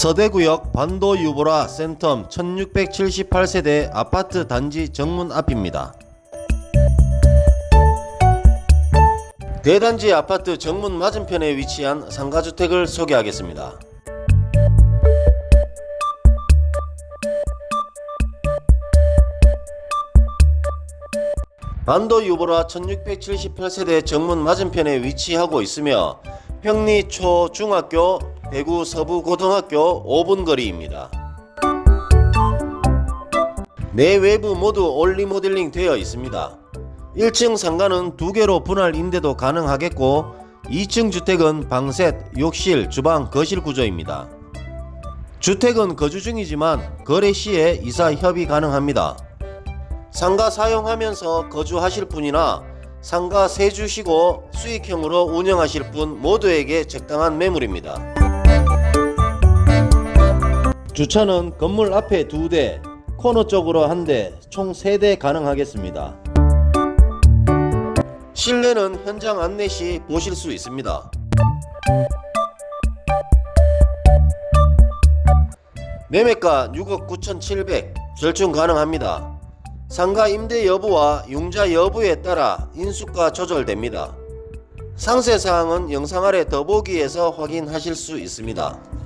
서대구역 반도 유보라 센텀 1678세대 아파트 단지 정문 앞입니다. 대단지 아파트 정문 맞은편에 위치한 상가주택을 소개하겠습니다. 반도 유보라 1678세대 정문 맞은편에 위치하고 있으며 평리 초중학교, 대구 서부고등학교 5분 거리입니다. 내외부 모두 올리 모델링 되어 있습니다. 1층 상가는 두 개로 분할 임대도 가능하겠고 2층 주택은 방셋, 욕실, 주방, 거실 구조입니다. 주택은 거주 중이지만 거래 시에 이사 협의 가능합니다. 상가 사용하면서 거주하실 분이나 상가 세주시고 수익형으로 운영하실 분 모두에게 적당한 매물입니다. 주차는 건물 앞에 두 대, 코너 쪽으로 한 대, 총세대 가능하겠습니다. 실내는 현장 안내 시 보실 수 있습니다. 매매가 6억 9,700 절충 가능합니다. 상가 임대 여부와 융자 여부에 따라 인수가 조절됩니다. 상세 사항은 영상 아래 더보기에서 확인하실 수 있습니다.